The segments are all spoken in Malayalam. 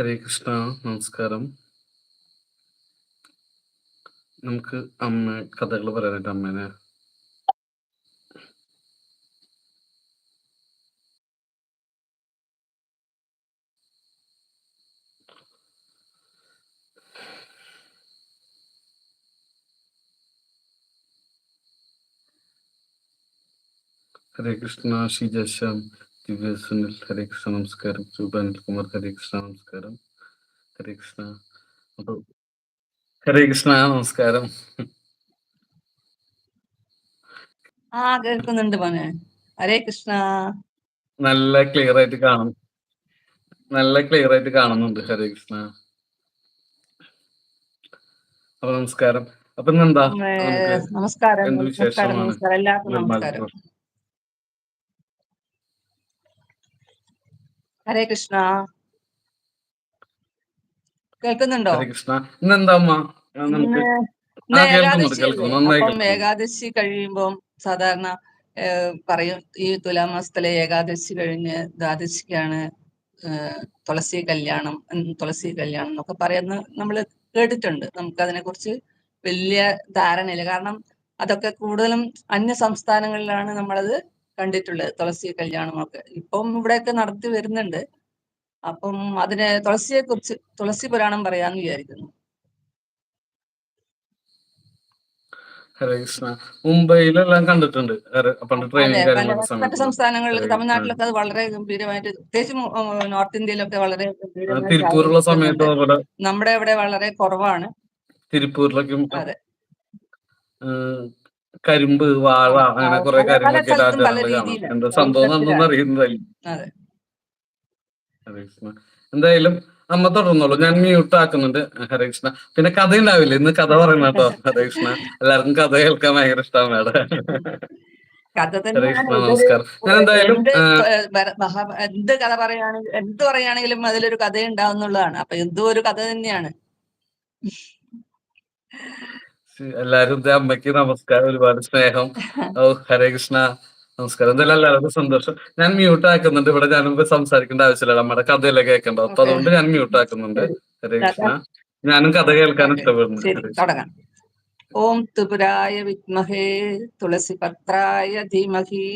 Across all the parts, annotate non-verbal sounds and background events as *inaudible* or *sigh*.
ഹരേ കൃഷ്ണ നമസ്കാരം. നമുക്ക് അമ്മ കഥകൾ പറയാനായിട്ട് അമ്മേനെ. ഹരേ കൃഷ്ണ ഷീജ ശ്യാം ദിവ്യ സുനിൽ ഹരേ കൃഷ്ണ നമസ്കാരം. രൂപ അനിൽകുമാർ ഹരേ കൃഷ്ണ നമസ്കാരം. ഹരേ കൃഷ്ണ. അപ്പൊ ഹരേ കൃഷ്ണ നമസ്കാരം. ആ കേൾക്കുന്നുണ്ട് മോനെ. ഹരേ കൃഷ്ണ. നല്ല ക്ലിയർ ആയിട്ട് കാണും. നല്ല ക്ലിയർ ആയിട്ട് കാണുന്നുണ്ട് ഹരേ കൃഷ്ണ. അപ്പൊ നമസ്കാരം. അപ്പൊ നമുക്ക് നമസ്കാരം. എന്ത് വിശേഷമാണ്? എല്ലാവർക്കും നമസ്കാരം. ഹരേ കൃഷ്ണ. കേൾക്കുന്നുണ്ടോ? ഹരേ കൃഷ്ണ. അമ്മ നമുക്ക് ഇന്ന് ആ കേൾക്കുന്നുണ്ട് ഏകാദശി കേൾക്കുന്നു നന്നായി അപ്പം കേൾക്കുന്നു ഏകാദശി കഴിയുമ്പം സാധാരണ പറയും ഈ തുലാമാസത്തിലെ ഏകാദശി കഴിഞ്ഞ് ദ്വാദശിക്കാണ് തുളസി കല്യാണം ഉം, തുളസി കല്യാണം എന്നൊക്കെ പറയുന്ന നമ്മൾ കേട്ടിട്ടുണ്ട്. നമുക്ക് അതിനെ കുറിച്ച് വലിയ ധാരണയില്ല. കാരണം അതൊക്കെ കൂടുതലും അന്യ സംസ്ഥാനങ്ങളിലാണ് നമ്മളത് കണ്ടിട്ടുള്ളത് തുളസി കല്യാണമൊക്കെ ഇപ്പം ഇവിടെയൊക്കെ നടത്തി വരുന്നുണ്ട്. അപ്പം അതിനെ തുളസിയെ കുറിച്ച് തുളസി പുരാണം പറയാന്ന് വിചാരിക്കുന്നു. ഹരേ കൃഷ്ണ. മുംബൈയിലെല്ലാം കണ്ടിട്ടുണ്ട്. മറ്റു സംസ്ഥാനങ്ങളിൽ തമിഴ്നാട്ടിലൊക്കെ അത് വളരെ ഗംഭീരമായിട്ട് പ്രത്യേകിച്ച് നോർത്ത് ഇന്ത്യയിലൊക്കെ വളരെ തിരുപ്പൂരുള്ള സമയത്ത് നമ്മുടെ ഇവിടെ വളരെ കുറവാണ്. തിരുപ്പൂരിലൊക്കെ കരിമ്പ് വാഴ അങ്ങനെ കുറെ കാര്യങ്ങളൊക്കെ എന്താ സന്തോഷം സംഭവം ഹരേ കൃഷ്ണ. എന്തായാലും അമ്മ തുടർന്നോളൂ. ഞാൻ മ്യൂട്ട് ആക്കുന്നുണ്ട്. ഹരേ കൃഷ്ണ. പിന്നെ കഥ ഉണ്ടാവില്ല? ഇന്ന് കഥ പറയണം കേട്ടോ ഹരേ കൃഷ്ണ. എല്ലാവർക്കും കഥ കേൾക്കാൻ ഭയങ്കര ഇഷ്ടമാണ് മേഡം. നമസ്കാരം. ഞാൻ എന്തായാലും എന്ത് കഥ പറയുകയാണെങ്കിൽ എന്ത് പറയുകയാണെങ്കിലും അതിലൊരു കഥ ഉണ്ടാവുന്നുള്ളതാണ് അപ്പൊ എന്തോ ഒരു കഥ തന്നെയാണ്. എല്ലാരും അമ്മയ്ക്ക് നമസ്കാരം ഒരുപാട് സ്നേഹം. ഓ ഹരേ കൃഷ്ണ. നമസ്കാരം. എന്തായാലും എല്ലാവർക്കും സന്തോഷം. ഞാൻ മ്യൂട്ട് ആക്കുന്നുണ്ട്. ഇവിടെ ഞാൻ സംസാരിക്കേണ്ട ആവശ്യമില്ല. നമ്മുടെ കഥയല്ലേ കേൾക്കണ്ട അപ്പൊ അതുകൊണ്ട് ഞാൻ മ്യൂട്ട് ആക്കുന്നുണ്ട്. ഹരേ കൃഷ്ണ. ഞാനും കഥ കേൾക്കാൻ ഇഷ്ടപ്പെടുന്നു ഓം ത്രിപുരായ വിദ്മഹേ തുളസി പത്രായ ധീമഹി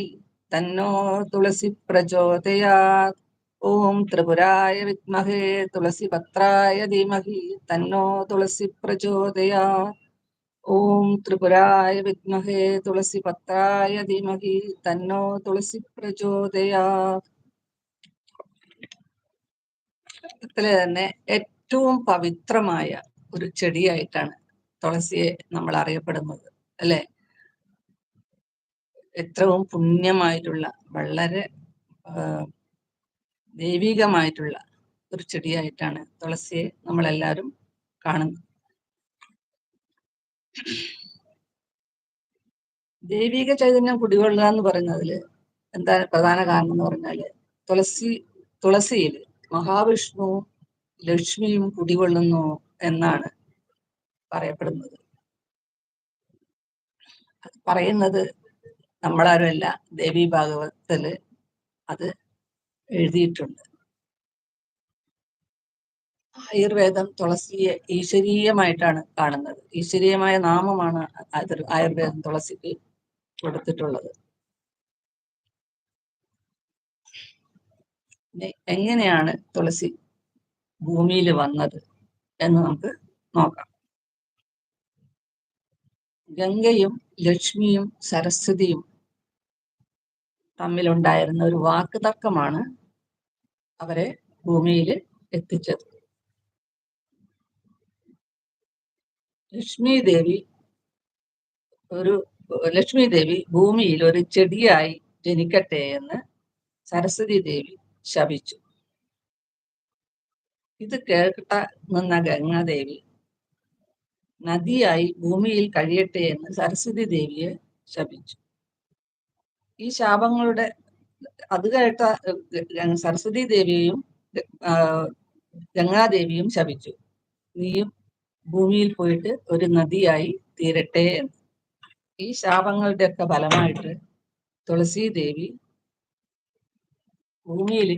തന്നോ തുളസി പ്രചോദയാത് ഓം ത്രിപുരായ വിദ്മഹേ തുളസി പത്രായ ധീമഹി തന്നോ തുളസി പ്രചോദയാത് ഓം ത്രിപുരായ വിദ്മഹേ തുളസി പത്രായ ധീമഹി തന്നോ തുളസി പ്രചോദയാ. തന്നെ ഏറ്റവും പവിത്രമായ ഒരു ചെടിയായിട്ടാണ് തുളസിയെ നമ്മൾ അറിയപ്പെടുന്നത് അല്ലെ? ഏറ്റവും പുണ്യമായിട്ടുള്ള വളരെ ദൈവികമായിട്ടുള്ള ഒരു ചെടിയായിട്ടാണ് തുളസിയെ നമ്മളെല്ലാവരും കാണുന്നത്. ദൈവിക ചൈതന്യം കുടികൊള്ളുക എന്ന് പറയുന്നതിൽ എന്താ പ്രധാന കാരണം എന്ന് പറഞ്ഞാൽ തുളസി തുളസിയിൽ മഹാവിഷ്ണു ലക്ഷ്മിയും കുടികൊള്ളുന്നു എന്നാണ് പറയപ്പെടുന്നത്. അത് പറയുന്നത് നമ്മളാരുമല്ല ദേവി ഭാഗവതത്തിൽ അത് എഴുതിയിട്ടുണ്ട്. ആയുർവേദം തുളസിയെ ഈശ്വരീയമായിട്ടാണ് കാണുന്നത്. ഈശ്വരീയമായ നാമമാണ് ആയുർവേദം തുളസിക്ക് കൊടുത്തിട്ടുള്ളത്. എങ്ങനെയാണ് തുളസി ഭൂമിയിൽ വന്നത് എന്ന് നമുക്ക് നോക്കാം. ഗംഗയും ലക്ഷ്മിയും സരസ്വതിയും തമ്മിലുണ്ടായിരുന്ന ഒരു വാക്ക് തർക്കമാണ് അവരെ ഭൂമിയിൽ എത്തിച്ചത്. ലക്ഷ്മി ദേവി ഒരു ലക്ഷ്മി ദേവി ഭൂമിയിൽ ഒരു ചെടിയായി ജനിക്കട്ടെ എന്ന് സരസ്വതി ദേവി ശപിച്ചു. ഇത് കേട്ട നിന്ന ഗംഗാദേവി നദിയായി ഭൂമിയിൽ കഴിയട്ടെ എന്ന് സരസ്വതി ദേവിയെ ശപിച്ചു. ഈ ശാപങ്ങളുടെ അത് കേട്ട സരസ്വതി ദേവിയെയും ഗംഗാദേവിയും ശപിച്ചു. നീയും ഭൂമിയിൽ പോയിട്ട് ഒരു നദിയായി തീരട്ടെ. ഈ ശാപങ്ങളുടെ ഒക്കെ ഫലമായിട്ട് തുളസി ദേവി ഭൂമിയിൽ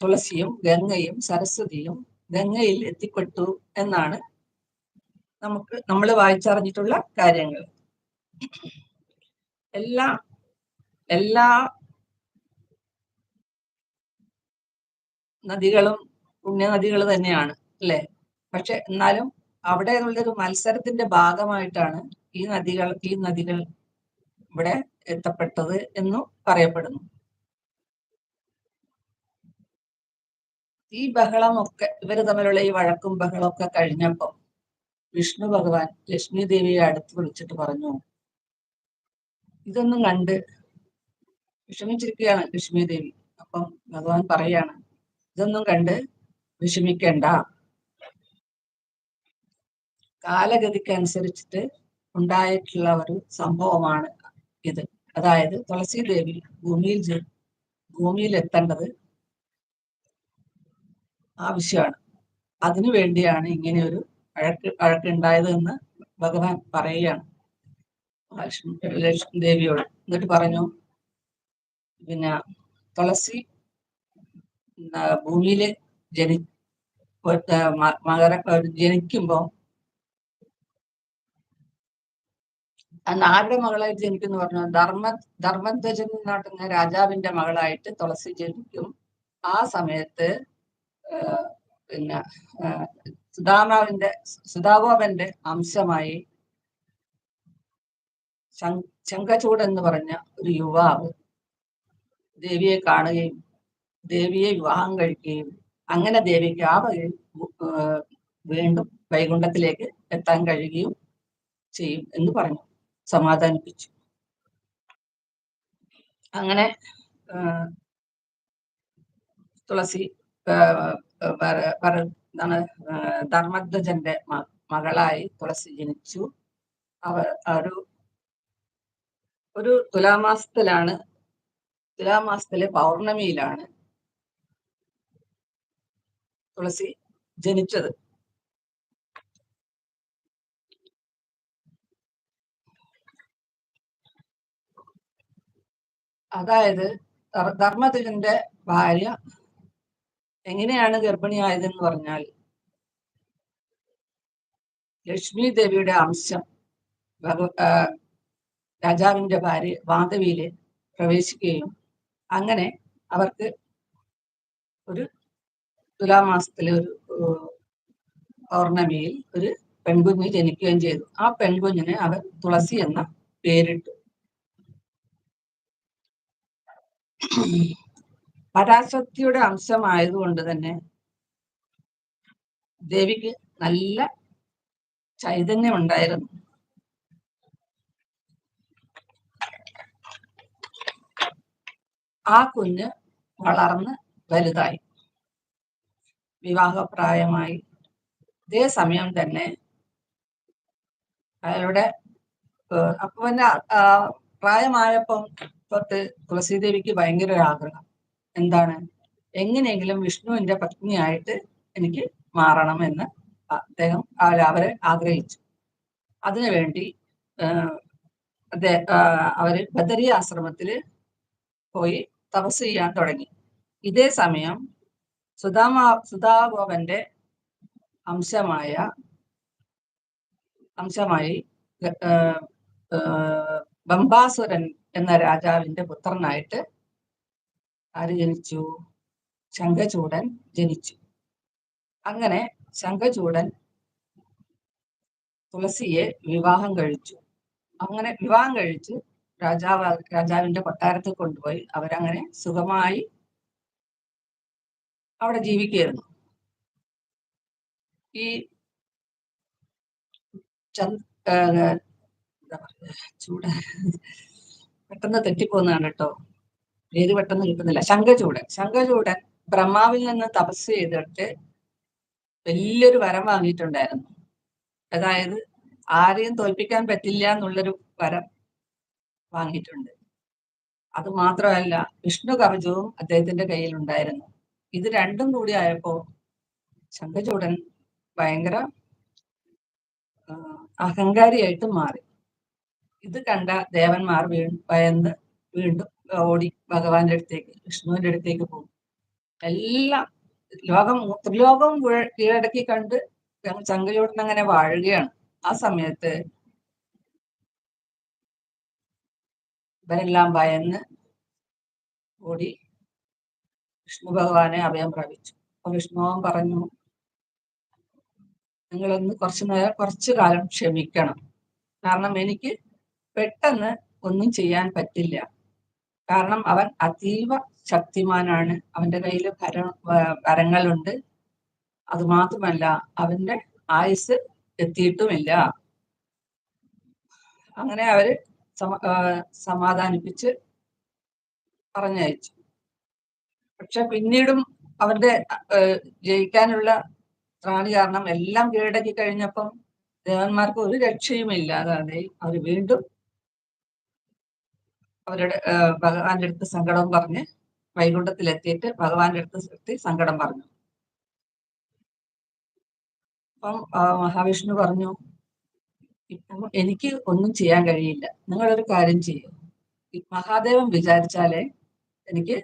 തുളസിയും ഗംഗയും സരസ്വതിയും ഗംഗയിൽ എത്തിപ്പെട്ടു എന്നാണ് നമുക്ക് നമ്മൾ വായിച്ചറിഞ്ഞിട്ടുള്ള കാര്യങ്ങൾ. എല്ലാ എല്ലാ നദികളും പുണ്യനദികൾ തന്നെയാണ് അല്ലെ? പക്ഷെ എന്നാലും അവിടെ ഉള്ളൊരു മത്സരത്തിന്റെ ഭാഗമായിട്ടാണ് ഈ നദികൾ ഈ നദികൾ ഇവിടെ എത്തപ്പെട്ടത് എന്നു പറയപ്പെടുന്നു. ഈ ബഹളമൊക്കെ ഇവർ തമ്മിലുള്ള ഈ വഴക്കും ബഹളമൊക്കെ കഴിഞ്ഞപ്പം വിഷ്ണു ഭഗവാൻ ലക്ഷ്മി ദേവിയെ അടുത്ത് വിളിച്ചിട്ട് പറഞ്ഞു ഇതൊന്നും കണ്ട് വിഷമിച്ചിരിക്കുകയാണ് ലക്ഷ്മി ദേവി. അപ്പം ഭഗവാൻ പറയാണ് ഇതൊന്നും കണ്ട് വിഷമിക്കേണ്ട. കാലഗതിക്ക് അനുസരിച്ചിട്ട് ഉണ്ടായിട്ടുള്ള ഒരു സംഭവമാണ് ഇത്. അതായത് തുളസി ദേവി ഭൂമിയിൽ ഭൂമിയിൽ എത്തേണ്ടത് ആവശ്യമാണ്. അതിനു വേണ്ടിയാണ് ഇങ്ങനെ ഒരു അഴക്ക് അഴക്കുണ്ടായത് എന്ന് ഭഗവാൻ പറയുകയാണ്. ലക്ഷ്മി ദേവിയോട്. എന്നിട്ട് പറഞ്ഞു പിന്നെ തുളസി ഭൂമിയിൽ ജനി മകര ജനിക്കുമ്പോൾ ആരുടെ മകളായിട്ട് ജനിക്കുന്നു പറഞ്ഞു ധർമ്മ ധർമ്മധ്വജൻ നാട്ടുന്ന രാജാവിന്റെ മകളായിട്ട് തുളസി ജനിക്കും. ആ സമയത്ത് പിന്നെ സുധാമാവിന്റെ സുധാഗോപന്റെ അംശമായി ശങ്കചൂട് എന്ന് പറഞ്ഞ ഒരു യുവാവ് ദേവിയെ കാണുകയും ദേവിയെ വിവാഹം കഴിക്കുകയും അങ്ങനെ ദേവിക്ക് ആ വകയിൽ വീണ്ടും വൈകുണ്ഠത്തിലേക്ക് എത്താൻ കഴിയുകയും ചെയ്യും എന്ന് പറഞ്ഞു. സമാധാനിപ്പിച്ചു. അങ്ങനെ തുളസി എന്താണ് ധർമ്മധ്വജന്റെ മകളായി തുളസി ജനിച്ചു. അവർ ഒരു ഒരു തുലാമാസത്തിലാണ് തുലാമാസത്തിലെ പൗർണമിയിലാണ് തുളസി ജനിച്ചത്. അതായത് ധർമ്മധുരന്റെ ഭാര്യ എങ്ങനെയാണ് ഗർഭിണിയായതെന്ന് പറഞ്ഞാൽ ലക്ഷ്മി ദേവിയുടെ അംശം രാജാവിന്റെ ഭാര്യ മാധവിയിൽ പ്രവേശിക്കുകയും അങ്ങനെ അവർക്ക് ഒരു തുലാമാസത്തിലെ ഒരു പൗർണമിയിൽ ഒരു പെൺകുഞ്ഞ് ജനിക്കുകയും ചെയ്തു. ആ പെൺകുഞ്ഞിന് അവർ തുളസി എന്ന പേരിട്ടു. പരാശക്തിയുടെ അംശമായതുകൊണ്ട് തന്നെ ദേവിക്ക് നല്ല ചൈതന്യം ഉണ്ടായിരുന്നു. ആ കുഞ്ഞ് വളർന്ന് വലുതായി. വിവാഹപ്രായമായി. ഇതേ സമയം തന്നെ അയാളുടെ അപ്പൊ പിന്നെ പ്രായമായപ്പം തൊട്ട് തുളസീദേവിക്ക് ഭയങ്കര ഒരു ആഗ്രഹം. എന്താണ്? എങ്ങനെയെങ്കിലും വിഷ്ണുവിന്റെ പത്നിയായിട്ട് എനിക്ക് മാറണം എന്ന് അദ്ദേഹം അവരെ ആഗ്രഹിച്ചു. അതിനുവേണ്ടി അവർ ബദരി ആശ്രമത്തിൽ പോയി തപസ് ചെയ്യാൻ തുടങ്ങി. ഇതേ സമയം സുധാമ സുധാഗോപന്റെ അംശമായ അംശമായി ബംബാസുരൻ എന്ന രാജാവിന്റെ പുത്രനായിട്ട് ആര് ജനിച്ചു ശംഖചൂടൻ ജനിച്ചു. അങ്ങനെ ശംഖചൂടൻ തുളസിയെ വിവാഹം കഴിച്ചു. അങ്ങനെ വിവാഹം കഴിച്ച് രാജാവ് രാജാവിന്റെ കൊട്ടാരത്തിൽ കൊണ്ടുപോയി അവരങ്ങനെ സുഖമായി അവിടെ ജീവിക്കുകയായിരുന്നു. ഈ ചൂട്. പെട്ടെന്ന് തെറ്റിപ്പോകുന്നതാണ് കേട്ടോ ഏത് പെട്ടെന്ന് കിട്ടുന്നില്ല. ശംഖചൂടൻ ശംഖചൂടൻ ബ്രഹ്മാവിൽ നിന്ന് തപസ് ചെയ്തിട്ട് വലിയൊരു വരം വാങ്ങിയിട്ടുണ്ടായിരുന്നു. അതായത് ആരെയും തോൽപ്പിക്കാൻ പറ്റില്ല എന്നുള്ളൊരു വരം വാങ്ങിയിട്ടുണ്ട്. അത് മാത്രമല്ല വിഷ്ണു കവചവും അദ്ദേഹത്തിന്റെ കയ്യിൽ ഉണ്ടായിരുന്നു ഇത് രണ്ടും കൂടി ആയപ്പോ ശംഖചൂടൻ ഭയങ്കര അഹങ്കാരിയായിട്ട് മാറി. ഇത് കണ്ട ദേവന്മാർ വീ ഭയന്ന് വീണ്ടും ഓടി ഭഗവാന്റെ അടുത്തേക്ക് വിഷ്ണുവിന്റെ അടുത്തേക്ക് പോകും. എല്ലാം ലോകം ത്രിലോകം കീഴടക്കി കണ്ട് ചങ്കയോടൻ അങ്ങനെ വാഴുകയാണ്. ആ സമയത്ത് ഇവരെല്ലാം ഭയന്ന് ഓടി വിഷ്ണു ഭഗവാനെ അഭയം പ്രാപിച്ചു. അപ്പൊ വിഷ്ണു ഭഗവാൻ പറഞ്ഞു നിങ്ങളൊന്ന് കുറച്ചു നേരം കുറച്ചു കാലം ക്ഷമിക്കണം. കാരണം എനിക്ക് പെട്ടെന്ന് ഒന്നും ചെയ്യാൻ പറ്റില്ല. കാരണം അവൻ അതീവ ശക്തിമാനാണ്. അവന്റെ കയ്യിൽ ഭര വരങ്ങളുണ്ട്. അതുമാത്രമല്ല അവന്റെ ആയുസ് എത്തിയിട്ടുമില്ല. അങ്ങനെ അവർ സമാധാനിപ്പിച്ച് പറഞ്ഞയച്ചു. പക്ഷെ പിന്നീടും ഏഹ്, ജയിക്കാനുള്ള ത്രാണി കാരണം എല്ലാം കീഴടക്കി കഴിഞ്ഞപ്പം ദേവന്മാർക്ക് ഒരു രക്ഷയും ഇല്ലാതെ അവർ വീണ്ടും അവരുടെ ഭഗവാന്റെ അടുത്ത് സങ്കടം പറഞ്ഞ് വൈകുണ്ഠത്തിലെത്തിയിട്ട് ഭഗവാന്റെ അടുത്ത് എത്തി സങ്കടം പറഞ്ഞു. അപ്പം മഹാവിഷ്ണു പറഞ്ഞു ഇപ്പം എനിക്ക് ഒന്നും ചെയ്യാൻ കഴിയില്ല. നിങ്ങളൊരു കാര്യം ചെയ്യൂ. മഹാദേവൻ വിചാരിച്ചാലേ എനിക്ക്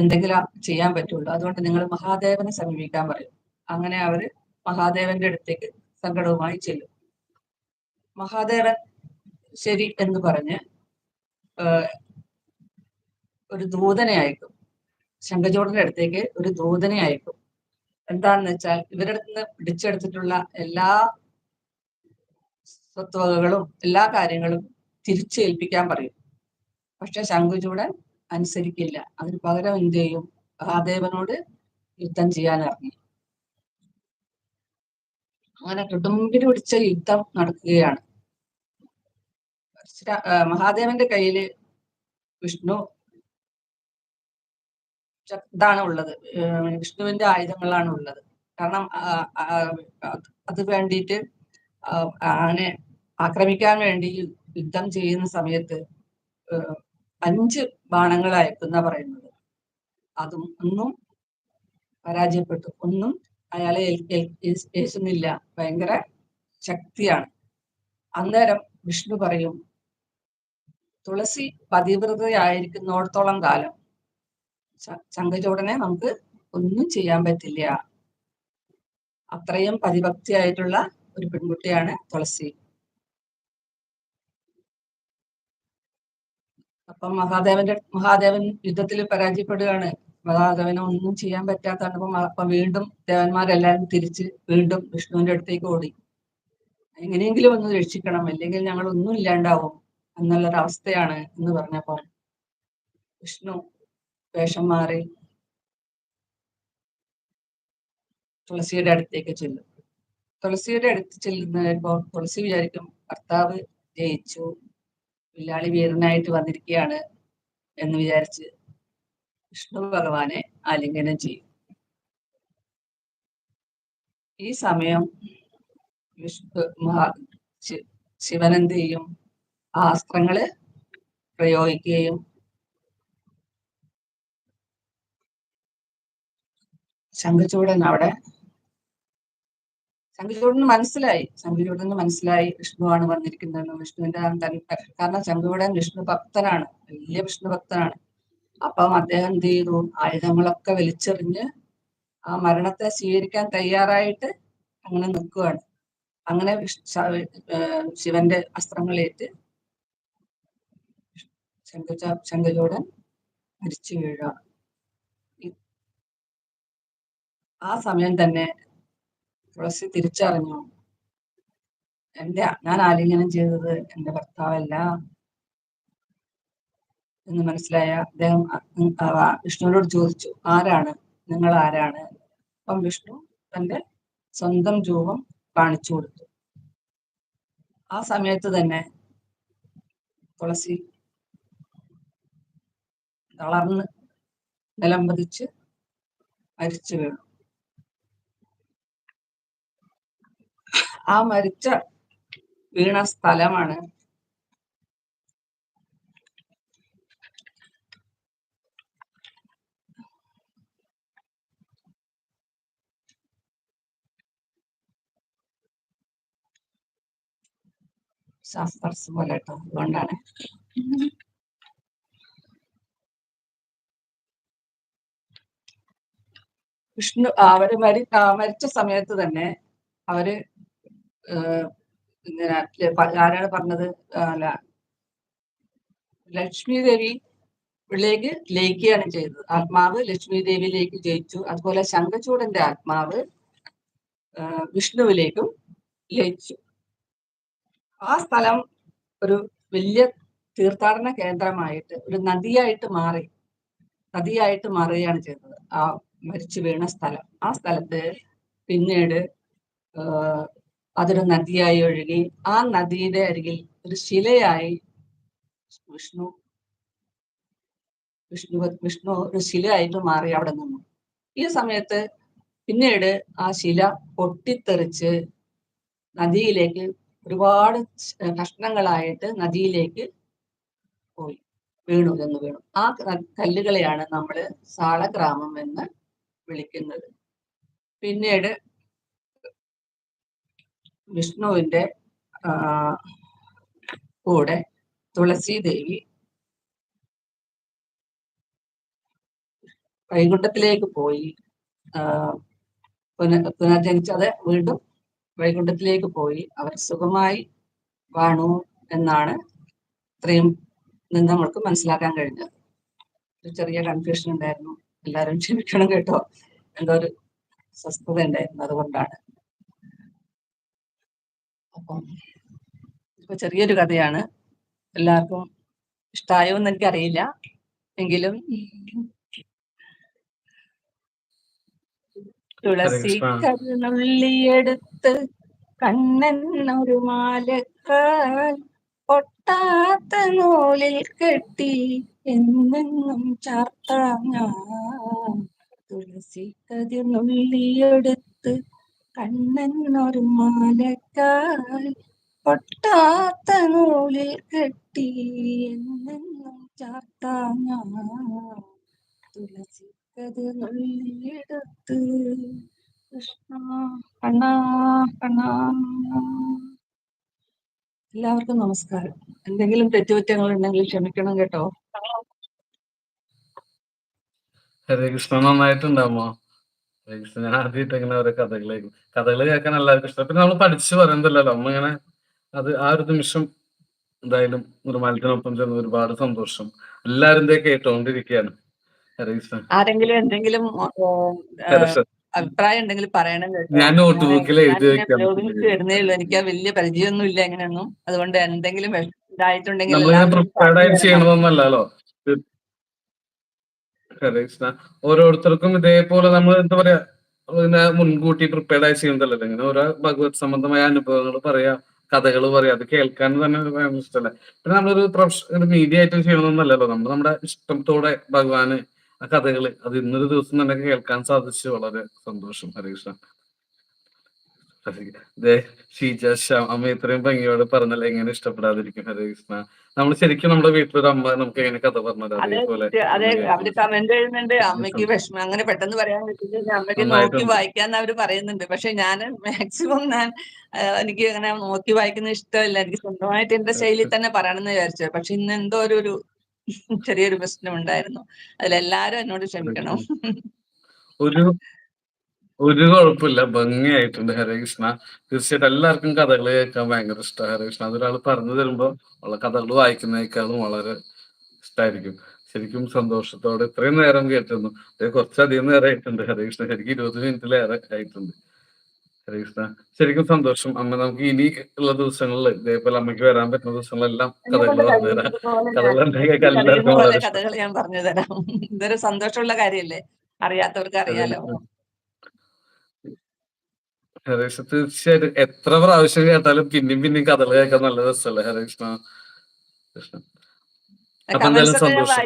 എന്തെങ്കിലും ചെയ്യാൻ പറ്റുള്ളൂ. അതുകൊണ്ട് നിങ്ങൾ മഹാദേവനെ സമീപിക്കാൻ പറയും. അങ്ങനെ അവർ മഹാദേവന്റെ അടുത്തേക്ക് സങ്കടവുമായി ചെല്ലും. മഹാദേവൻ ശരി എന്ന് പറഞ്ഞ് ഒരു ദൂതനെ അയക്കും. ശങ്കചൂടന്റെ അടുത്തേക്ക് ഒരു ദൂതനെ അയക്കും. എന്താണെന്ന് വെച്ചാൽ ഇവരുടെ നിന്ന് പിടിച്ചെടുത്തിട്ടുള്ള എല്ലാ സ്വത്വകകളും എല്ലാ കാര്യങ്ങളും തിരിച്ചേൽപ്പിക്കാൻ പറയും. പക്ഷെ ശംഖുചൂടൻ അനുസരിക്കില്ല. അതിന് പകരം എന്ത് ചെയ്യും? മഹാദേവനോട് യുദ്ധം ചെയ്യാൻ ഇറങ്ങി. അങ്ങനെ കുടുംബിന് പിടിച്ച യുദ്ധം നടക്കുകയാണ്. മഹാദേവന്റെ കയ്യിൽ വിഷ്ണു ഇതാണ് ഉള്ളത്. വിഷ്ണുവിന്റെ ആയുധങ്ങളാണ് ഉള്ളത്. കാരണം അത് വേണ്ടിയിട്ട് ആനെ ആക്രമിക്കാൻ വേണ്ടി യുദ്ധം ചെയ്യുന്ന സമയത്ത് അഞ്ച് ബാണങ്ങൾ അയക്കുന്ന പറയുന്നത്. അതും ഒന്നും പരാജയപ്പെട്ടു. ഒന്നും അയാളെ ഏൽക്കുന്നില്ല. ഭയങ്കര ശക്തിയാണ്. അന്നേരം വിഷ്ണു പറയും തുളസി പതിവ്രതയായിരിക്കുന്നിടത്തോളം കാലം ചങ്കചൂടനെ നമുക്ക് ഒന്നും ചെയ്യാൻ പറ്റില്ല. അത്രയും പതിഭക്തിയായിട്ടുള്ള ഒരു പെൺകുട്ടിയാണ് തുളസി. അപ്പം മഹാദേവന്റെ മഹാദേവൻ യുദ്ധത്തിൽ പരാജയപ്പെടുകയാണ്. മഹാദേവനെ ഒന്നും ചെയ്യാൻ പറ്റാത്തതാണ് അപ്പം അപ്പം വീണ്ടും ദേവന്മാരെല്ലാരും തിരിച്ച് വീണ്ടും വിഷ്ണുവിന്റെ അടുത്തേക്ക് ഓടി. എങ്ങനെയെങ്കിലും ഒന്ന് രക്ഷിക്കണം. അല്ലെങ്കിൽ ഞങ്ങൾ ഒന്നും ഇല്ലാണ്ടാവും. എന്നുള്ളൊരവസ്ഥയാണ് എന്ന് പറഞ്ഞപ്പോൾ വിഷ്ണു വേഷം മാറി തുളസിയുടെ അടുത്തേക്ക് ചെല്ലും. തുളസിയുടെ അടുത്ത് ചെല്ലുന്നപ്പോ തുളസി വിചാരിക്കും ഭർത്താവ് ജയിച്ചു വില്ലാളി വീരനായിട്ട് വന്നിരിക്കുകയാണ് എന്ന് വിചാരിച്ച് വിഷ്ണു ഭഗവാനെ ആലിംഗനം ചെയ്യും. ഈ സമയം വിഷ്ണു മഹാ ശിവനന്ദിയും ആ അസ്ത്രങ്ങൾ പ്രയോഗിക്കുകയും ശംഖചൂടൻ അവിടെ ശംഖചൂടൻ മനസ്സിലായി. ശംഖചൂടന് മനസ്സിലായി വിഷ്ണുവാണ് വന്നിരിക്കുന്നതെന്ന് വിഷ്ണുവിന്റെ കാരണം ശംഖുവിടൻ വിഷ്ണു ഭക്തനാണ്. വലിയ വിഷ്ണു ഭക്തനാണ്. അപ്പം അദ്ദേഹം എന്ത് ചെയ്തു? ആയുധങ്ങളൊക്കെ വലിച്ചെറിഞ്ഞ് ആ മരണത്തെ സ്വീകരിക്കാൻ തയ്യാറായിട്ട് അങ്ങനെ നിൽക്കുകയാണ് അങ്ങനെ ശിവന്റെ അസ്ത്രങ്ങളേറ്റ് ശംഖചൂടൻ മരിച്ചു വീഴുക ആ സമയം തന്നെ തുളസി തിരിച്ചറിഞ്ഞു. എന്റെ ഞാൻ ആലിംഗനം ചെയ്തത് എന്റെ ഭർത്താവല്ല എന്ന് മനസ്സിലായ അദ്ദേഹം വിഷ്ണുവിനോട് ചോദിച്ചു ആരാണ്? നിങ്ങൾ ആരാണ്? അപ്പം വിഷ്ണു തന്റെ സ്വന്തം രൂപം കാണിച്ചു കൊടുത്തു. ആ സമയത്ത് തന്നെ തുളസി തളർന്ന് നിലംപതിച്ച് മരിച്ചു വീണു ആ മരിച്ച വീണ സ്ഥലമാണ് ശാസ്ത്രസ് പോലെ കേട്ടോ അതുകൊണ്ടാണ്. വിഷ്ണു അവർ മരി മരിച്ച സമയത്ത് തന്നെ അവർ ആരാണ് പറഞ്ഞത്? അല്ല. ലക്ഷ്മി ദേവി ിലേക്ക് ലയിക്കുകയാണ് ചെയ്തത്. ആത്മാവ് ലക്ഷ്മി ദേവിയിലേക്ക് ജയിച്ചു. അതുപോലെ ശംഖചൂടന്റെ ആത്മാവ് വിഷ്ണുവിലേക്കും ലയിച്ചു. ആ സ്ഥലം ഒരു വലിയ തീർത്ഥാടന കേന്ദ്രമായിട്ട് ഒരു നദിയായിട്ട് മാറി നദിയായിട്ട് മാറുകയാണ് ചെയ്തത്. ആ മരിച്ചു വീണ സ്ഥലം. ആ സ്ഥലത്ത് പിന്നീട് അതൊരു നദിയായി ഒഴുകി. ആ നദിയുടെ അരികിൽ ഒരു ശിലയായി വിഷ്ണു വിഷ്ണു വിഷ്ണു ഒരു ശിലയായിട്ട് മാറി അവിടെ നിന്നു. ഈ സമയത്ത് പിന്നീട് ആ ശില പൊട്ടിത്തെറിച്ച് നദിയിലേക്ക് ഒരുപാട് കഷ്ണങ്ങളായിട്ട് നദിയിലേക്ക് പോയി. വീണു എന്ന് വീണു. ആ കല്ലുകളെയാണ് നമ്മൾ സാളഗ്രാമം എന്ന് വിളിക്കുന്നത്. പിന്നീട് വിഷ്ണുവിന്റെ കൂടെ തുളസി ദേവി വൈകുണ്ഠത്തിലേക്ക് പോയി പുന പുനർജനിച്ചത് വീണ്ടും വൈകുണ്ഠത്തിലേക്ക് പോയി. അവർ സുഖമായി വാണു എന്നാണ് ഇത്രയും നിന്ന് നമ്മൾക്ക് മനസ്സിലാക്കാൻ കഴിഞ്ഞത്. ഒരു ചെറിയ കൺഫ്യൂഷൻ ഉണ്ടായിരുന്നു. എല്ലാവരും ക്ഷമിക്കണം കേട്ടോ. എന്തോ ഒരു സ്വസ്ഥത ഉണ്ടായിരുന്നു അതുകൊണ്ടാണ്. അപ്പം ഇപ്പൊ ചെറിയൊരു കഥയാണ്. എല്ലാവർക്കും ഇഷ്ടായോ എന്ന് എനിക്കറിയില്ല. എങ്കിലും തുളസി കരുണുള്ളിയെടുത്ത് ഒരു മാലക്കാൽ പൊട്ടാത്ത നൂലിൽ കെട്ടി എന്നെന്നും ചാർത്താങ്ങ. തുളസി കതിർന്നുള്ളിയെടുത്ത് കണ്ണൻ ഒരു മാലക്കാൽ പൊട്ടാത്ത നൂലിൽ കെട്ടി എന്നെങ്ങും ചാർത്താങ്ങ. തുളസി കതിർന്നുള്ളിയെടുത്ത് കൃഷ്ണ എല്ലാവർക്കും നമസ്കാരം. എന്തെങ്കിലും തെറ്റുകുറ്റങ്ങൾ ഉണ്ടെങ്കിൽ ക്ഷമിക്കണം കേട്ടോ. ഹരേ കൃഷ്ണ നന്നായിട്ടുണ്ടാമോ ഹരേ കൃഷ്ണ ഞാൻ ആദ്യമായിട്ട് ഇങ്ങനെ ഓരോ കഥകളായിരുന്നു കഥകൾ കേൾക്കാൻ എല്ലാവർക്കും ഇഷ്ടം. പിന്നെ നമ്മൾ പഠിച്ചു പറയുന്നില്ലല്ലോ നമ്മ ഇങ്ങനെ അത് ആ ഒരു നിമിഷം എന്തായാലും നിർമ്മാലത്തിനൊപ്പം ചേർന്ന് ഒരുപാട് സന്തോഷം. എല്ലാവരും കേട്ടോണ്ടിരിക്കുകയാണ് ഹരേ കൃഷ്ണ ആരെങ്കിലും എന്തെങ്കിലും. അഭിപ്രായം ഉണ്ടെങ്കിൽ പറയണം ഞാൻ നോട്ട് ബുക്കിൽ എഴുതി വരുന്നേ ഉള്ളൂ. എനിക്ക് വലിയ പരിചയമൊന്നും ഇല്ല എങ്ങനെയൊന്നും. അതുകൊണ്ട് എന്തെങ്കിലും ഇതായിട്ടുണ്ടെങ്കിൽ നമ്മളിങ്ങനെ എല്ലാവരും പ്രിപ്പയർഡ് ആയിട്ട് പറഞ്ഞു തരണം. ചെയ്യണതൊന്നല്ലല്ലോ ഹരേ കൃഷ്ണ ഓരോരുത്തർക്കും ഇതേപോലെ നമ്മൾ എന്താ പറയാ പിന്നെ മുൻകൂട്ടി പ്രിപ്പയർഡ് ആയി ചെയ്യുന്നതല്ലോ? ഇങ്ങനെ ഓരോ ഭഗവത് സംബന്ധമായ അനുഭവങ്ങൾ പറയാ കഥകൾ പറയാ. അത് കേൾക്കാൻ തന്നെ ഇഷ്ടമല്ലേ പിന്നെ നമ്മളൊരു ഒരു മീഡിയ ആയിട്ട് ചെയ്യണമെന്നല്ലല്ലോ നമ്മൾ നമ്മുടെ ഇഷ്ടത്തോടെ ഭഗവാന് ആ കഥകൾ അത് ഇന്നൊരു ദിവസം തന്നെ കേൾക്കാൻ സാധിച്ചു. വളരെ സന്തോഷം. ഹരേ കൃഷ്ണ. ദേ ഷീജ ശ്യാം അമ്മ ഇത്രയും ഭംഗിയോട് പറഞ്ഞാൽ എങ്ങനെ ഇഷ്ടപ്പെടാതിരിക്കും ഹരേ കൃഷ്ണ. നമ്മൾ ശരിക്കും നമ്മുടെ വീട്ടിലൊരു അമ്മ നമുക്ക് എങ്ങനെ കഥ പറഞ്ഞത് അതേപോലെ അതെ അവർ കമന്റ് എഴുതുന്നുണ്ട്. അമ്മയ്ക്ക് വിഷമം. അങ്ങനെ പെട്ടെന്ന് പറയാൻ പറ്റില്ല. അമ്മയ്ക്ക് നോക്കി. വായിക്കാന്ന് അവർ പറയുന്നുണ്ട്. പക്ഷെ ഞാൻ മാക്സിമം ഞാൻ എനിക്ക് അങ്ങനെ നോക്കി വായിക്കുന്ന ഇഷ്ടമല്ല. എനിക്ക് സ്വന്തമായിട്ട് എന്റെ ശൈലി തന്നെ പറയണമെന്ന് വിചാരിച്ചു. പക്ഷെ ഇന്ന് എന്തോ ഒരു ചെറിയൊരു പ്രശ്നം ഉണ്ടായിരുന്നു അതിലെല്ലാരും എന്നോട് ക്ഷമിക്കണം. ഒരു ഒരു കുഴപ്പമില്ല. ഭംഗിയായിട്ടുണ്ട്. ഹരേ കൃഷ്ണ. തീർച്ചയായിട്ടും എല്ലാവർക്കും കഥകൾ കേൾക്കാൻ ഭയങ്കര ഇഷ്ടമാണ് ഹരേ കൃഷ്ണ. അതൊരാൾ പറഞ്ഞു തരുമ്പോൾ ഉള്ള കഥകൾ വായിക്കുന്നതിനേക്കാളും വളരെ ഇഷ്ടമായിരിക്കും ശരിക്കും സന്തോഷത്തോടെ ഇത്രയും നേരം കേട്ടിരുന്നു. അത് കുറച്ചധികം നേരം ആയിട്ടുണ്ട് ഹരേ കൃഷ്ണ. ശരിക്കും ഇരുപത് മിനിറ്റിലേറെ ആയിട്ടുണ്ട്. ഹരേ കൃഷ്ണ. ശരിക്കും സന്തോഷം. അമ്മ നമുക്ക് ഇനി ഉള്ള ദിവസങ്ങളിൽ ഇതേപോലെ അമ്മയ്ക്ക് വരാൻ പറ്റുന്ന ദിവസങ്ങളെല്ലാം കഥകൾ കൊണ്ട് പറഞ്ഞു തരാം. കഴിയുന്നത് പോലെ ഞാൻ കഥകൾ എല്ലാവർക്കും വളരെ ഇഷ്ടം. കഥകൾ ഞാൻ പറഞ്ഞു തരാം. ഇതൊരു സന്തോഷമുള്ള കാര്യല്ലേ അറിയാത്തവർക്ക് അറിയാലോ. ഹരേഷ് തീർച്ചയായിട്ടും എത്ര പ്രാവശ്യം കേട്ടാലും പിന്നെയും പിന്നെയും കഥകൾ കേൾക്കാൻ നല്ല രസമല്ലേ ഹരേഷ്ണ കൃഷ്ണ അപ്പൊ എന്തായാലും സന്തോഷം.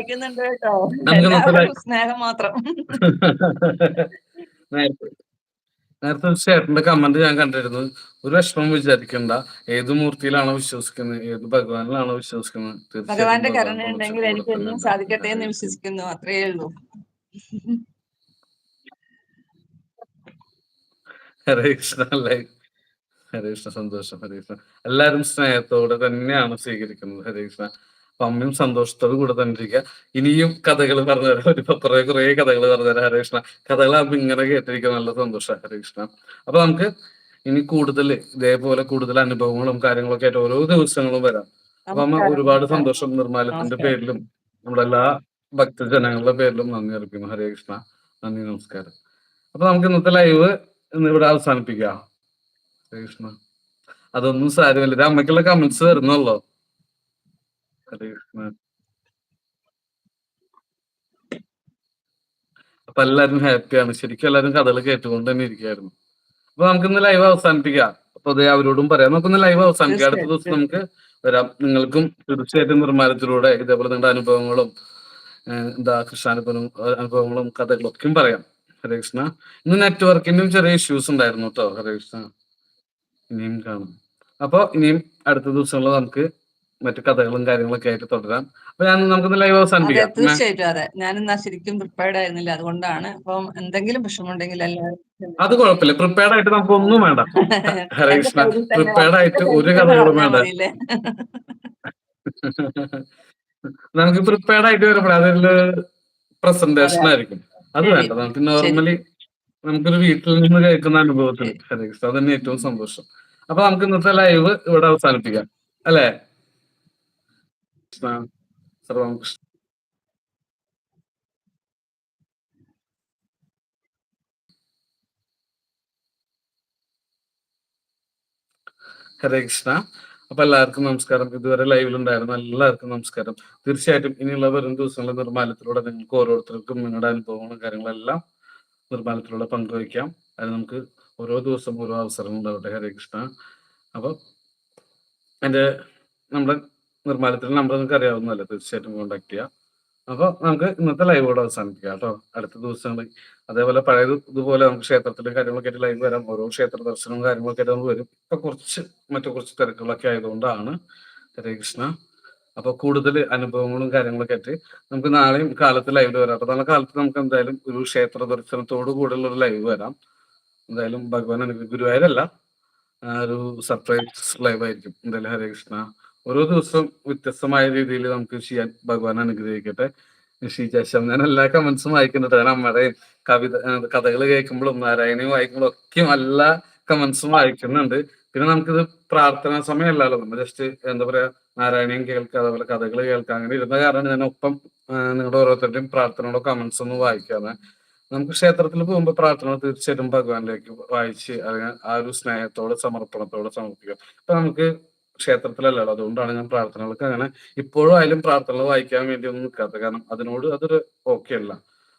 *laughs* നേരത്തെ ചേട്ടന്റെ കമന്റ് ഞാൻ കണ്ടിരുന്നു. ഒരു വിഷമം വിചാരിക്കണ്ട. ഏത് മൂർത്തിയിലാണോ വിശ്വസിക്കുന്നത്? ഏത് ഭഗവാനിലാണോ വിശ്വസിക്കുന്നത്? ഭഗവാന്റെ കരുണ ഉണ്ടെങ്കിൽ എനിക്ക്. സാധിക്കട്ടെ എന്ന് വിശ്വസിക്കുന്നു. അത്രയേ ഉള്ളൂ. ഹരേ കൃഷ്ണ അല്ലേ? ഹരേ കൃഷ്ണ സന്തോഷം ഹരേ കൃഷ്ണ. എല്ലാരും സ്നേഹത്തോടെ തന്നെയാണ് സ്വീകരിക്കുന്നത് ഹരേ കൃഷ്ണ. അപ്പൊ അമ്മയും സന്തോഷത്തോട് കൂടെ തന്നെ ഇരിക്കുക. ഇനിയും കഥകൾ പറഞ്ഞു തരാം. ഒരു കുറെ കുറെ കഥകൾ പറഞ്ഞു തരാം ഹരകൃഷ്ണ കഥകളാകുമ്പോ ഇങ്ങനെ കേട്ടിരിക്കാൻ നല്ല സന്തോഷം ഹരേ കൃഷ്ണ. അപ്പൊ നമുക്ക് ഇനി കൂടുതൽ ഇതേപോലെ കൂടുതൽ അനുഭവങ്ങളും കാര്യങ്ങളൊക്കെ ആയിട്ട് ഓരോ ദിവസങ്ങളും വരാം. അപ്പൊ അമ്മ ഒരുപാട് സന്തോഷം നിർമ്മാലത്തിന്റെ പേരിലും നമ്മുടെ എല്ലാ ഭക്തജനങ്ങളുടെ പേരിലും നന്ദി അർപ്പിക്കുന്നു ഹരേ കൃഷ്ണ. നന്ദി നമസ്കാരം. അപ്പൊ നമുക്ക് ഇന്നത്തെ ലൈവ് ഇന്ന് ഇവിടെ അവസാനിപ്പിക്കാം. അതൊന്നും സാരമില്ല. ഇത് അമ്മയ്ക്കുള്ള കമന്റ്സ് വരുന്നല്ലോ ഹരേ കൃഷ്ണ അപ്പൊ എല്ലാരും ഹാപ്പിയാണ് ശരിക്കും എല്ലാരും കഥകൾ കേട്ടുകൊണ്ട് തന്നെ ഇരിക്കുകയായിരുന്നു അപ്പൊ നമുക്കിന്ന് ലൈവ് അവസാനിപ്പിക്കാം. അപ്പൊ അതേ അവരോടും പറയാം. നമുക്കൊന്ന് ലൈവ് അവസാനിക്കാം അടുത്ത ദിവസം നമുക്ക് വരാം. നിങ്ങൾക്കും തീർച്ചയായിട്ടും നിർമ്മാണത്തിലൂടെ ഇതേപോലെ നിങ്ങളുടെ അനുഭവങ്ങളും എന്താ കൃഷ്ണാനുഭവം അനുഭവങ്ങളും കഥകളും ഒക്കെയും പറയാം. ഹരേ കൃഷ്ണ ഇന്ന് നെറ്റ്വർക്കിന്റെയും ചെറിയ ഇഷ്യൂസ് ഉണ്ടായിരുന്നു കേട്ടോ ഹരികൃഷ്ണ. ഇനിയും കാണാം. അപ്പൊ ഇനിയും അടുത്ത ദിവസങ്ങളിൽ നമുക്ക് മറ്റു കഥകളും കാര്യങ്ങളും ഒക്കെ ആയിട്ട് തുടരാം. അപ്പൊ ഞാൻ നമുക്ക് ലൈവ് അവസാനിപ്പിക്കാം. തീർച്ചയായിട്ടും അതെ. ഞാൻ എന്നാ ശരിക്കും പ്രിപ്പയർഡ് ആയിരുന്നില്ല. അതുകൊണ്ടാണ് അപ്പം എന്തെങ്കിലും വിഷമമുണ്ടെങ്കിൽ അത് കുഴപ്പമില്ല. പ്രിപ്പയർഡ് ആയിട്ട് നമുക്ക് ഒന്നും വേണ്ട. ഹ- ഹരേ എന്റെ കൃഷ്ണ കയ്യിൽ *laughs* തന്നെ പ്രിപ്പയർഡ് ആയിട്ട് ഒരു കഥകളും വേണ്ട. *laughs* നമുക്ക് പ്രിപ്പയർഡ് ആയിട്ട് വരുമ്പോൾ അതിൽ പ്രസന്റേഷൻ ആയിരിക്കും. അത് വേണ്ട. നമുക്ക് നോർമലി നമുക്കൊരു വീട്ടിൽ നിന്ന് കേൾക്കുന്ന അനുഭവത്തിൽ ശരി അത് തന്നെ ഏറ്റവും സന്തോഷം. അപ്പൊ നമുക്ക് ഇന്നത്തെ ലൈവ് ഇവിടെ അവസാനിപ്പിക്കാം. അല്ലേ? കൃഷ്ണ സർവം കൃഷ്ണ ഹരേ കൃഷ്ണ. അപ്പൊ എല്ലാവർക്കും നമസ്കാരം. ഇതുവരെ ലൈവിൽ ഉണ്ടായിരുന്ന എല്ലാവർക്കും നമസ്കാരം. തീർച്ചയായിട്ടും ഇനിയുള്ള വരും ദിവസങ്ങളിൽ നിർമ്മാലത്തിലൂടെ നിങ്ങൾക്ക് ഓരോരുത്തർക്കും നിങ്ങളുടെ അനുഭവങ്ങളും കാര്യങ്ങളെല്ലാം നിർമ്മാലത്തിലൂടെ പങ്കുവയ്ക്കാം. അത് നമുക്ക് ഓരോ ദിവസം ഓരോ അവസരം ഉണ്ടാവട്ടെ ഹരേ കൃഷ്ണ. അപ്പൊ എന്റെ നമ്മുടെ നിർമ്മാലത്തിന്റെ നമ്പർ നിങ്ങൾക്ക് അറിയാവുന്നതല്ലേ? തീർച്ചയായിട്ടും കോൺടാക്ട് ചെയ്യാം. അപ്പൊ നമുക്ക് ഇന്നത്തെ ലൈവ് കൂടെ അവസാനിപ്പിക്കാം കേട്ടോ. അടുത്ത ദിവസങ്ങളിൽ അതേപോലെ പഴയത് ഇതുപോലെ നമുക്ക് ക്ഷേത്രത്തിലെ കാര്യങ്ങളൊക്കെ ആയിട്ട് ലൈവ് വരാം. ഓരോ ക്ഷേത്ര ദർശനവും കാര്യങ്ങളൊക്കെ ആയിട്ട് നമുക്ക് വരും. ഇപ്പൊ കുറച്ച് മറ്റു കുറച്ച് തിരക്കുകളൊക്കെ ആയതുകൊണ്ടാണ്. ഹരേ കൃഷ്ണ. അപ്പൊ കൂടുതൽ അനുഭവങ്ങളും കാര്യങ്ങളൊക്കെ ആയിട്ട് നമുക്ക് നാളെയും കാലത്ത് ലൈവിൽ വരാം. അപ്പൊ നാളെ കാലത്ത് നമുക്ക് എന്തായാലും ഒരു ക്ഷേത്ര ദർശനത്തോട് കൂടെയുള്ള ഒരു ലൈവ് വരാം. എന്തായാലും ഭഗവാൻ അനുഗ്രഹ ഗുരുവായൂരല്ല. ഒരു സർപ്രൈസ് ലൈവ് ആയിരിക്കും. എന്തായാലും ഹരേ കൃഷ്ണ. ഓരോ ദിവസവും വ്യത്യസ്തമായ രീതിയിൽ നമുക്ക് ചെയ്യാൻ ഭഗവാൻ അനുഗ്രഹിക്കട്ടെ. ഷീജാശം ഞാൻ എല്ലാ കമന്റ്സും വായിക്കുന്നുണ്ട്. ഞാൻ അമ്മയുടെയും കവിത കഥകൾ കേൾക്കുമ്പോഴും നാരായണയും വായിക്കുമ്പോഴും ഒക്കെ എല്ലാ കമന്റ്സും വായിക്കുന്നുണ്ട്. പിന്നെ നമുക്കിത് പ്രാർത്ഥനാ സമയമല്ലല്ലോ. നമ്മൾ ജസ്റ്റ് എന്താ പറയാ നാരായണയും കേൾക്കുക അതേപോലെ കഥകൾ കേൾക്കുക അങ്ങനെ ഇരുന്ന കാരണം ഞാൻ ഒപ്പം നിങ്ങളുടെ ഓരോരുത്തരുടെയും പ്രാർത്ഥനകളോ കമന്റ്സ് ഒന്നും വായിക്കാതെ. നമുക്ക് ക്ഷേത്രത്തിൽ പോകുമ്പോൾ പ്രാർത്ഥന തീർച്ചയായിട്ടും ഭഗവാനിലേക്ക് വായിച്ച് അല്ലെങ്കിൽ ആ ഒരു സ്നേഹത്തോടെ സമർപ്പണത്തോടെ സമർപ്പിക്കാം. അപ്പൊ നമുക്ക് ക്ഷേത്രത്തിലല്ലല്ലോ. അതുകൊണ്ടാണ് ഞാൻ പ്രാർത്ഥനകൾക്ക് അങ്ങനെ ഇപ്പോഴും ആയാലും പ്രാർത്ഥനകൾ വായിക്കാൻ വേണ്ടി ഒന്നും നിൽക്കാത്തത് കാരണം അതിനോട് അതൊരു ഓക്കെ അല്ല.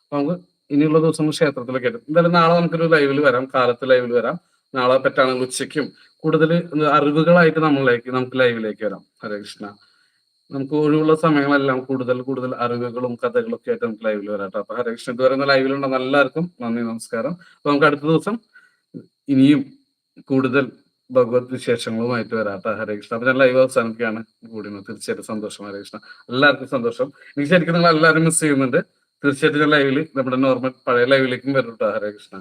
അപ്പൊ നമുക്ക് ഇനിയുള്ള ദിവസം ക്ഷേത്രത്തിലൊക്കെ ആയിട്ട് എന്തായാലും നാളെ നമുക്കൊരു ലൈവിൽ വരാം. കാലത്ത് ലൈവിൽ വരാം. നാളെ പറ്റാണെങ്കിൽ ഉച്ചയ്ക്കും കൂടുതൽ അറിവുകളായിട്ട് നമ്മളിലേക്ക് നമുക്ക് ലൈവിലേക്ക് വരാം. ഹരേ കൃഷ്ണ. നമുക്ക് ഒഴിവുള്ള സമയങ്ങളെല്ലാം കൂടുതൽ കൂടുതൽ അറിവുകളും കഥകളും ഒക്കെ ആയിട്ട് നമുക്ക് ലൈവിൽ വരാം കേട്ടോ. അപ്പൊ ഹരകൃഷ്ണൻ ഇതുവരെ പറയുന്ന ലൈവിലുണ്ടെന്ന് എല്ലാവർക്കും നന്ദി നമസ്കാരം. അപ്പൊ നമുക്ക് അടുത്ത ദിവസം ഇനിയും കൂടുതൽ ഭഗവത് വിശേഷങ്ങളുമായിട്ട് വരാത്ത ഹരേ കൃഷ്ണ. അപ്പൊ ഞാൻ ലൈവ് അവസാനിക്കുകയാണ് കൂടി തീർച്ചയായിട്ടും സന്തോഷം. ഹരകൃഷ്ണ എല്ലാവർക്കും സന്തോഷം. എനിക്ക് ശരിക്കും നിങ്ങൾ എല്ലാവരും മിസ് ചെയ്യുന്നുണ്ട്. തീർച്ചയായിട്ടും ഞാൻ ലൈവിൽ നമ്മുടെ നോർമൽ പഴയ ലൈവിലേക്കും വരും കേട്ടോ ഹരകൃഷ്ണ